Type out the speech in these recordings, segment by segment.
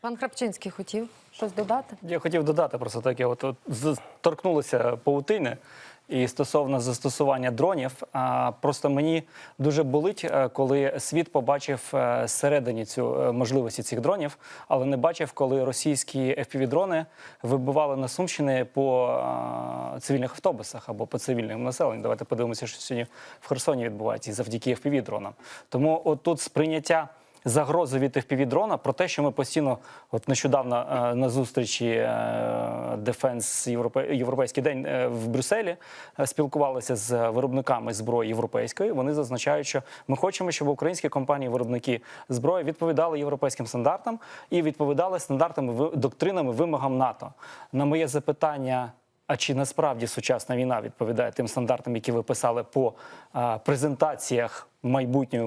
Пан Крапчинський хотів щось додати? Я хотів додати просто таке, от, от торкнулися паутини. І стосовно застосування дронів, просто мені дуже болить, е, коли світ побачив е, зсередині цю е, можливості цих дронів, але не бачив, коли російські FPV-дрони вибивали на Сумщини по цивільних автобусах або по цивільному населенню. Давайте подивимося, що сьогодні в Херсоні відбувається завдяки FPV-дронам. Тому от тут сприйняття загрози від FPV-дрона про те, що ми постійно, от нещодавно е, на зустрічі е, Європе... Європейський день е, в Брюсселі спілкувалися з виробниками зброї європейської. Вони зазначають, що ми хочемо, щоб українські компанії, виробники зброї відповідали європейським стандартам і відповідали стандартами ви- доктринами вимогам НАТО. На моє запитання. А чи насправді сучасна війна відповідає тим стандартам, які ви писали по а, презентаціях майбутньої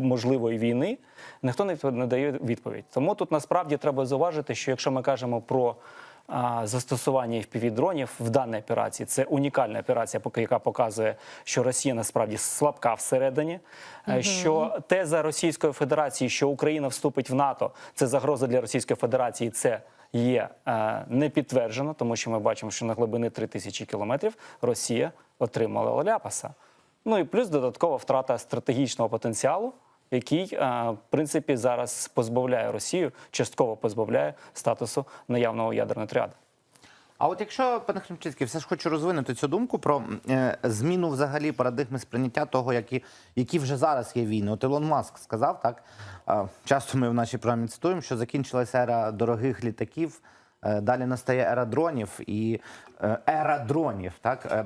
можливої війни? Ніхто не не дає відповідь. Тому тут насправді треба зауважити, що якщо ми кажемо про а, застосування FPV-дронів в даній операції, це унікальна операція, поки яка показує, що Росія насправді слабка всередині. е, Що теза Російської Федерації, що Україна вступить в НАТО, це загроза для Російської Федерації. Це є е, не підтверджено, тому що ми бачимо, що на глибини 3000 кілометрів Росія отримала ляпаса. Ну і плюс додаткова втрата стратегічного потенціалу, який, е, в принципі, зараз позбавляє Росію, частково позбавляє статусу наявного ядерного тріаду. А от якщо, пане Хремчинський, все ж хочу розвинути цю думку про е, зміну взагалі парадигми сприйняття того, які, які вже зараз є війни. От Ілон Маск сказав так. е, часто ми в нашій програмі цитуємо, що закінчилася ера дорогих літаків. е, далі настає ера дронів і е, ера дронів. Так Е,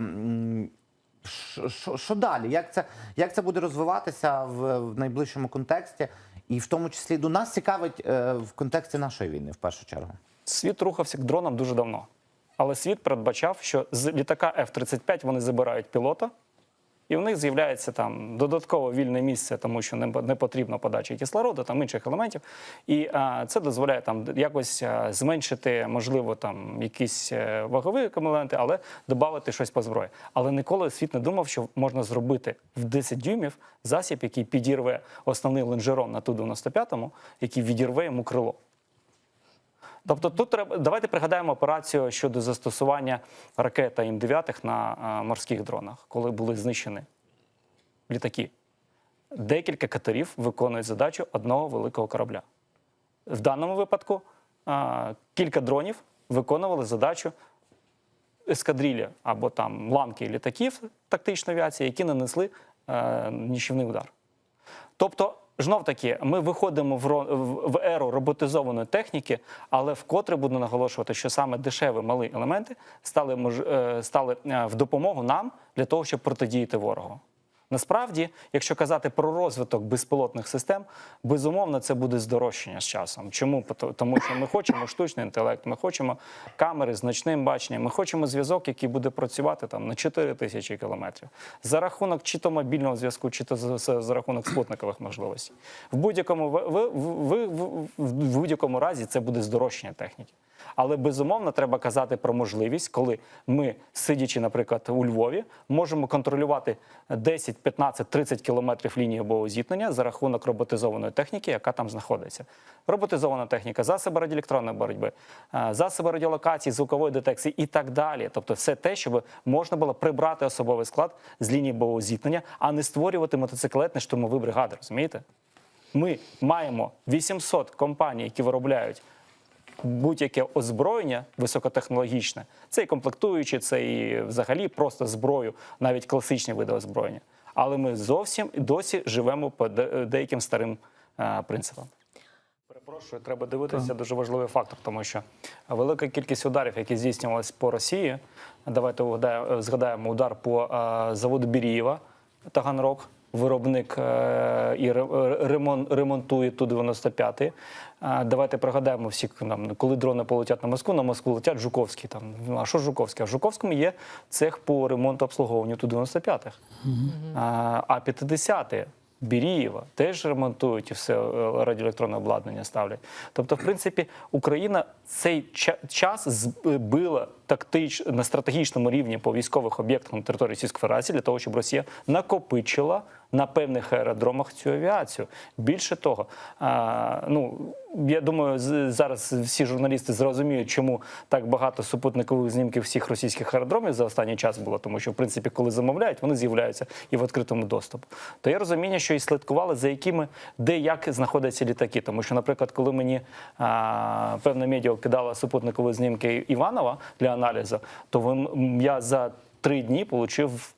що далі? Як це, як це буде розвиватися в, в найближчому контексті? І в тому числі до нас цікавить е, в контексті нашої війни в першу чергу. Світ рухався к дронам дуже давно. Але світ передбачав, що з літака F-35 вони забирають пілота, і в них з'являється там додатково вільне місце, тому що не, потрібно подачі кислороду, там інших елементів. І а, це дозволяє там якось а, зменшити, можливо, там якісь е, вагові елементи, але додати щось по зброї. Але ніколи світ не думав, що можна зробити в 10 дюймів засіб, який підірве основний лонжерон на Ту-95, який відірве йому крило. Тобто тут треба давайте пригадаємо операцію щодо застосування ракет М9 на а, морських дронах, коли були знищені літаки. Декілька катерів виконують задачу одного великого корабля. В даному випадку а, кілька дронів виконували задачу ескадрилля або там ланки літаків тактичної авіації, які нанесли е, нічівний удар. Тобто, знов таки, ми виходимо в, в- еру роботизованої техніки, але вкотре буду наголошувати, що саме дешеві малі елементи стали, е, стали е, в допомогу нам для того, щоб протидіяти ворогу. Насправді, якщо казати про розвиток безпілотних систем, безумовно, це буде здорожчання з часом. Чому? Тому що ми хочемо штучний інтелект, ми хочемо камери з ночним баченням, ми хочемо зв'язок, який буде працювати там на 4 тисячі кілометрів. За рахунок чи то мобільного зв'язку, чи то за, за- рахунок спутникових можливостей. В будь-якому ви, ви, ви, ви- в будь-якому разі це буде здорожчання техніки. Але безумовно треба казати про можливість, коли ми, сидячи, наприклад, у Львові, можемо контролювати 10, 15, 30 кілометрів лінії бойового зіткнення за рахунок роботизованої техніки, яка там знаходиться. Роботизована техніка, засоби радіоелектронної боротьби, е, засоби радіолокації, звукової детекції і так далі. Тобто, все те, щоб можна було прибрати особовий склад з лінії бойового зіткнення, а не створювати мотоциклетні штурмові бригади. Розумієте? Ми маємо 800 компаній, які виробляють будь-яке озброєння високотехнологічне, це і комплектуючі, це і взагалі просто зброю, навіть класичні види озброєння. Але ми зовсім і досі живемо по деяким старим е, принципам. Перепрошую, треба дивитися дуже важливий фактор, тому що велика кількість ударів, які здійснювалися по Росії. Давайте згадаємо удар по е, заводу Бірієва Таганрог. Виробник е, і ре- ремонтує Ту-95. Е, Давайте пригадаємо всі, нам, коли дрони полетять на Москву, на Москву летять Жуковські. Там. Ну, А що Жуковський? А в Жуковському є цех по ремонту обслуговуванню Ту-95. А, а 50 Бірієва теж ремонтують і все е, радіоелектронне обладнання ставлять. Тобто, в принципі, Україна цей час збила тактич на стратегічному рівні по військових об'єктах на території Російської Федерації для того, щоб Росія накопичила на певних аеродромах цю авіацію. Більше того, ну я думаю, зараз всі журналісти зрозуміють, чому так багато супутникових знімків всіх російських аеродромів за останній час було, тому що в принципі, коли замовляють, вони з'являються і в відкритому доступу. То є розуміння, що і слідкували за якими де як знаходяться літаки. Тому що, наприклад, коли мені а, певна медіа кидала супутникові знімки Іванова для аналізу, то я за три дні отримав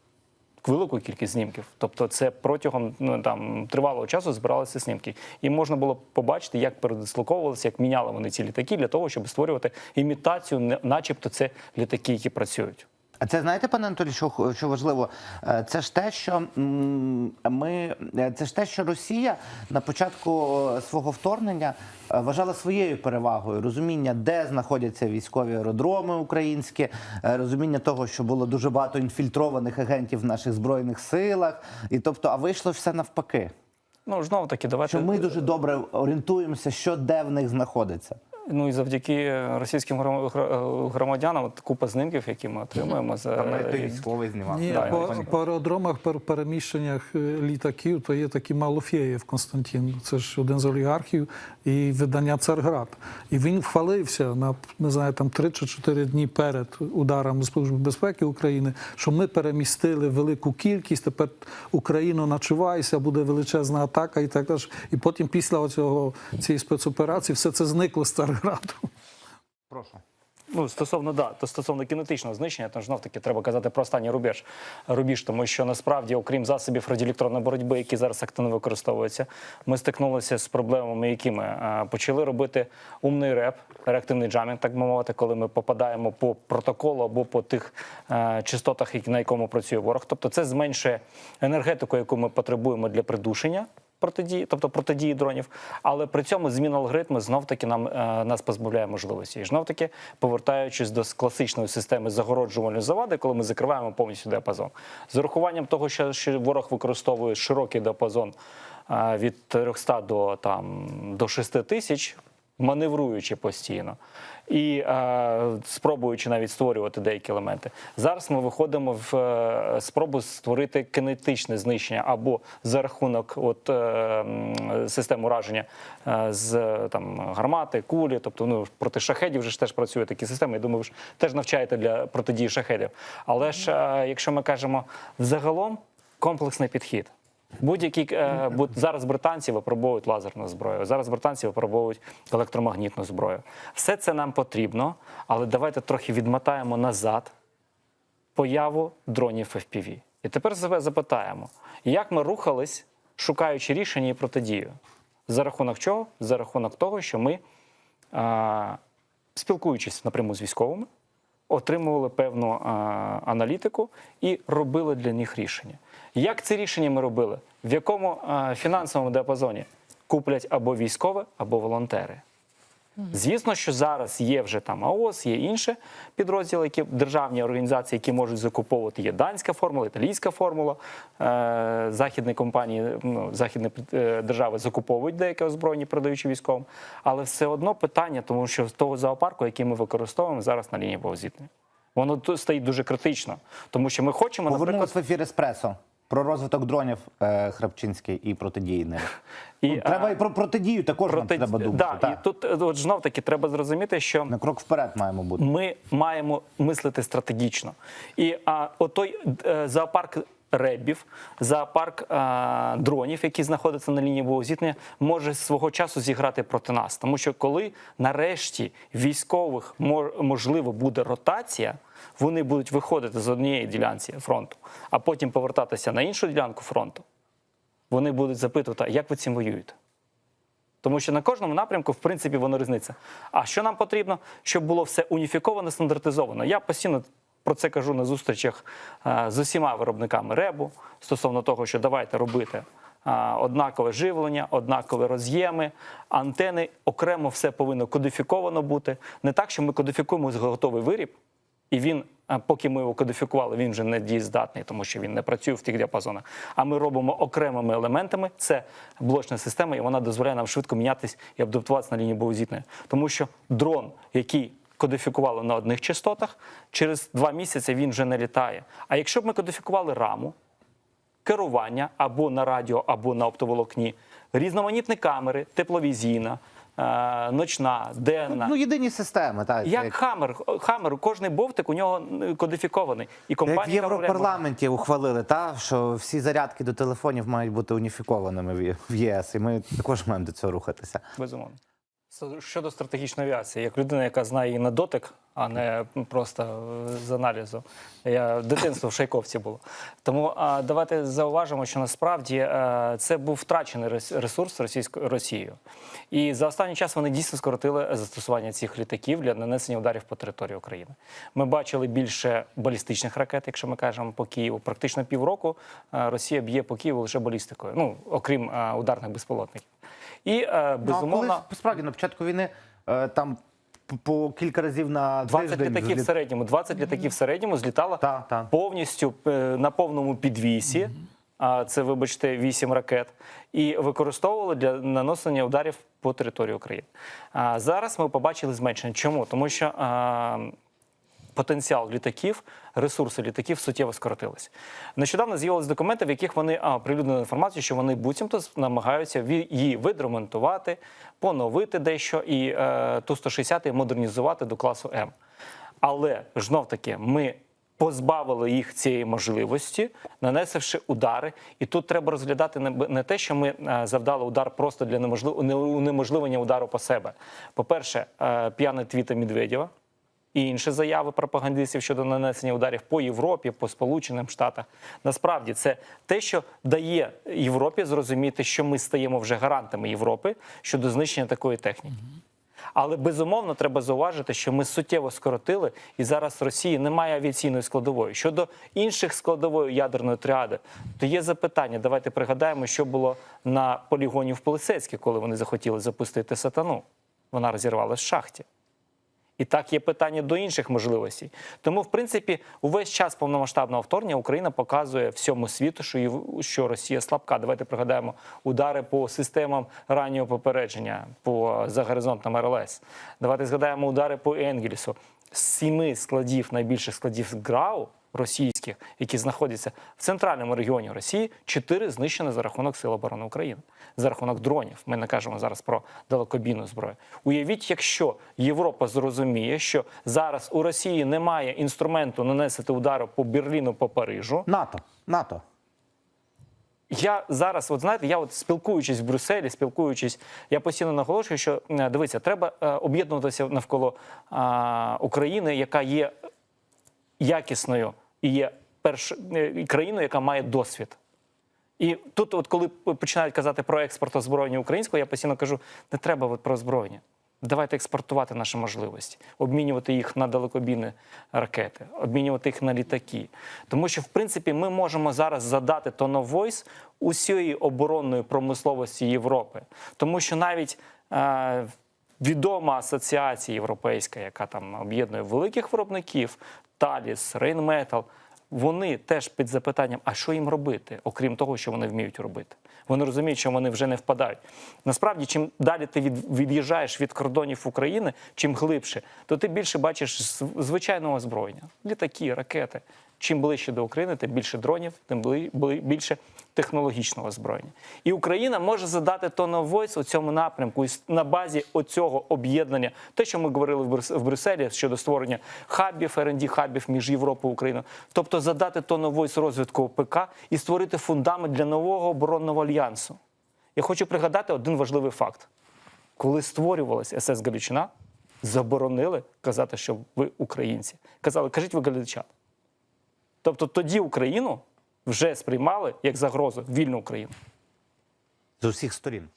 велику кількість знімків. Тобто, це протягом ну, там тривалого часу збиралися снімки, і можна було побачити, як передислоковувалися, як міняли вони ці літаки для того, щоб створювати імітацію, начебто це літаки, які працюють. А це знаєте, пане Анатолій, що, що важливо? Е, Це ж те, що ми е, це ж те, що Росія на початку е, свого вторгнення вважала своєю перевагою розуміння, де знаходяться військові аеродроми українські, розуміння того, що було дуже багато інфільтрованих агентів в наших збройних силах, і тобто, а вийшло все навпаки. Ну знову таки, давайте Що ми дуже добре орієнтуємося, що де в них знаходиться. Ну і завдяки російським громадянам, от купа знімків, які ми отримуємо за військовий знімав. Ні, Да, по, по аеродромах, по переміщеннях е, літаків, то є такий Малофєєв Константин. Це ж один з олігархів і видання Царград. І він хвалився на не знаю, там 3 чи 4 дні перед ударами Служби безпеки України, що ми перемістили велику кількість. Тепер Україну начувайся, буде величезна атака і так далі. І потім після цього цієї спецоперації все це зникло з Царграду. Прошу. Ну, стосовно да, то стосовно кінетичного знищення, то знов таки треба казати про останній рубеж, рубіж, тому що насправді, окрім засобів радіоелектронної боротьби, які зараз активно використовуються, ми стикнулися з проблемами, якими Е, почали робити умний реп, реактивний джамінг, так би мовити, коли ми попадаємо по протоколу або по тих частотах, які- на якому працює ворог. Тобто, це зменшує енергетику, яку ми потребуємо для придушення протидії, тобто протидії дронів, але при цьому зміна алгоритму знов таки нам е, нас позбавляє можливості. І знов таки, повертаючись до класичної системи загороджувальної завади, коли ми закриваємо повністю діапазон, з урахуванням того, що, ворог використовує широкий діапазон е, від 300 до там до 6 тисяч. Маневруючи постійно і е, спробуючи навіть створювати деякі елементи. Зараз ми виходимо в е, спробу створити кинетичне знищення або за рахунок от, е, систем ураження е, з там, гармати, кулі, тобто ну, проти шахедів вже ж теж працюють такі системи. Я думаю, ви ж теж навчаєте для протидії шахедів. Але ж, е, якщо ми кажемо взагалом, комплексний підхід. Будь-які е, будь- зараз британці випробовують лазерну зброю. Зараз британці випробовують електромагнітну зброю. Все це нам потрібно, але давайте трохи відмотаємо назад появу дронів FPV. І тепер себе запитаємо, як ми рухались, шукаючи рішення і протидію. За рахунок чого? За рахунок того, що ми, а, спілкуючись напряму з військовими, отримували певну аналітику і робили для них рішення. Як ці рішення ми робили? В якому фінансовому діапазоні куплять або військове, або волонтери? Звісно, що зараз є вже там АОС, є інші підрозділи, які державні організації, які можуть закуповувати. Є данська формула, італійська формула. Е, західні компанії, ну, західні е, держави закуповують деяке озброєння, продаючи військовим. Але все одно питання, тому що з того зоопарку, який ми використовуємо зараз на лінії боєзіткнення, воно стоїть дуже критично, тому що ми хочемо, наприклад, в ефір еспресо. Про розвиток дронів е, Храпчинський і протидії ним. і, Ну, треба а, і про протидію також нам треба думати. да, так. і тут е, от знов таки треба зрозуміти, що На крок вперед маємо бути. ми маємо мислити стратегічно. І а, отой е, зоопарк ребів, зоопарк е, дронів, які знаходяться на лінії боєзіткнення, може свого часу зіграти проти нас. Тому що коли нарешті військових мо- можливо буде ротація, вони будуть виходити з однієї ділянці фронту, а потім повертатися на іншу ділянку фронту. Вони будуть запитувати, як ви цим воюєте? Тому що на кожному напрямку, в принципі, воно різниця. А що нам потрібно, щоб було все уніфіковано, стандартизовано? Я постійно про це кажу на зустрічах е, з усіма виробниками ребу стосовно того, що давайте робити е, однакове живлення, однакові роз'єми, антени, окремо все повинно кодифіковано бути. Не так, що ми кодифікуємо готовий виріб, і він, поки ми його кодифікували, він вже не дієздатний, тому що він не працює в тих діапазонах. А ми робимо окремими елементами. Це блочна система, і вона дозволяє нам швидко мінятись і адаптуватися на лінії боєзіткнення. Тому що дрон, який кодифікували на одних частотах, через два місяці він вже не літає. А якщо б ми кодифікували раму, керування або на радіо, або на оптоволокні, різноманітні камери, тепловізійна, ночна, денна. Ну, єдині системи, так. як хамер, хамер, кожний бовтик у нього е, кодифікований. І Як в Європарламенті Європарламенті ухвалили, та, що всі зарядки до телефонів мають бути уніфікованими в ЄС, і ми також маємо до цього рухатися. Безумовно. Щодо стратегічної авіації, як людина, яка знає її на дотик, а не просто з аналізу. Я дитинство в Шайковці було. Тому а, давайте зауважимо, що насправді е, це був втрачений ресурс російською Росією. І за останній час вони дійсно скоротили застосування цих літаків для нанесення ударів по території України. Ми бачили більше балістичних ракет, якщо ми кажемо по Києву. Практично півроку е, Росія б'є по Києву лише балістикою, ну окрім е, ударних безпілотників. І е, безумовно. Ну, коли, справді на початку війни е, там по- кілька разів на 20 тиждень літаків в середньому, 20 літаків в середньому злітало Та, та. повністю е, на повному підвісі. А це, вибачте, 8 ракет, і використовували для наносення ударів по території України. А зараз ми побачили зменшення. Чому? Тому що а, потенціал літаків, ресурси літаків суттєво скоротились. Нещодавно з'явилися документи, в яких вони а, прилюднили інформацію, що вони буцімто намагаються її відремонтувати, поновити дещо і е, ту 160 модернізувати до класу М. Але знов таки ми. Позбавили їх цієї можливості, нанесивши удари, і тут треба розглядати не, те, що ми е, завдали удар просто для неможлив... не- унеможливлення удару по себе. По-перше, е, п'яний твіта Медведєва, і інші заяви пропагандистів щодо нанесення ударів по Європі, по Сполученим Штатах. Насправді це те, що дає Європі зрозуміти, що ми стаємо вже гарантами Європи щодо знищення такої техніки. Але безумовно треба зауважити, що ми суттєво скоротили, і зараз Росії немає авіаційної складової. Щодо інших складової ядерної тріади, то є запитання. Давайте пригадаємо, що було на полігоні в Полисецьке, коли вони захотіли запустити сатану. Вона розірвалась в шахті. І так є питання до інших можливостей. Тому, в принципі, увесь час повномасштабного вторгнення Україна показує всьому світу, що що Росія слабка. Давайте пригадаємо удари по системам раннього попередження по за горизонтом РЛС. Давайте згадаємо удари по Енгельсу. З сіми складів найбільших складів ГРАУ російських, які знаходяться в центральному регіоні Росії, чотири знищені за рахунок Сил оборони України, за рахунок дронів. Ми не кажемо зараз про далекобійну зброю. Уявіть, якщо Європа зрозуміє, що зараз у Росії немає інструменту нанести удару по Берліну, по Парижу. НАТО. НАТО. Я зараз, от знаєте, я от спілкуючись в Брюсселі, спілкуючись, я постійно наголошую, що е, дивіться, треба е, об'єднуватися навколо а, України, яка є якісною і є перш е, країною, яка має досвід. І тут, от коли починають казати про експорт озброєння українського, я постійно кажу: не треба от про озброєння. Давайте експортувати наші можливості, обмінювати їх на далекобійні ракети, обмінювати їх на літаки. Тому що, в принципі, ми можемо зараз задати voice усієї оборонної промисловості Європи. Тому що навіть е, відома асоціація європейська, яка там об'єднує великих виробників, Таліс, Рейнметал, вони теж під запитанням, а що їм робити, окрім того, що вони вміють робити. Вони розуміють, що вони вже не впадають. Насправді, чим далі ти від'їжджаєш від кордонів України, чим глибше, то ти більше бачиш звичайного озброєння, літаки, ракети. Чим ближче до України, тим більше дронів, тим більше технологічного озброєння. І Україна може задати of у цьому напрямку на базі оцього об'єднання, те, що ми говорили в Брюсселі щодо створення хабів, rd хабів між Європою і Україною, тобто задати tone розвитку ОПК і створити фундамент для нового оборонного альянсу. Я хочу пригадати один важливий факт: коли створювалася СС Галичина, заборонили казати, що ви українці. Казали, кажіть ви галичан. Тобто тоді Україну вже сприймали як загрозу вільну Україну. З усіх сторін.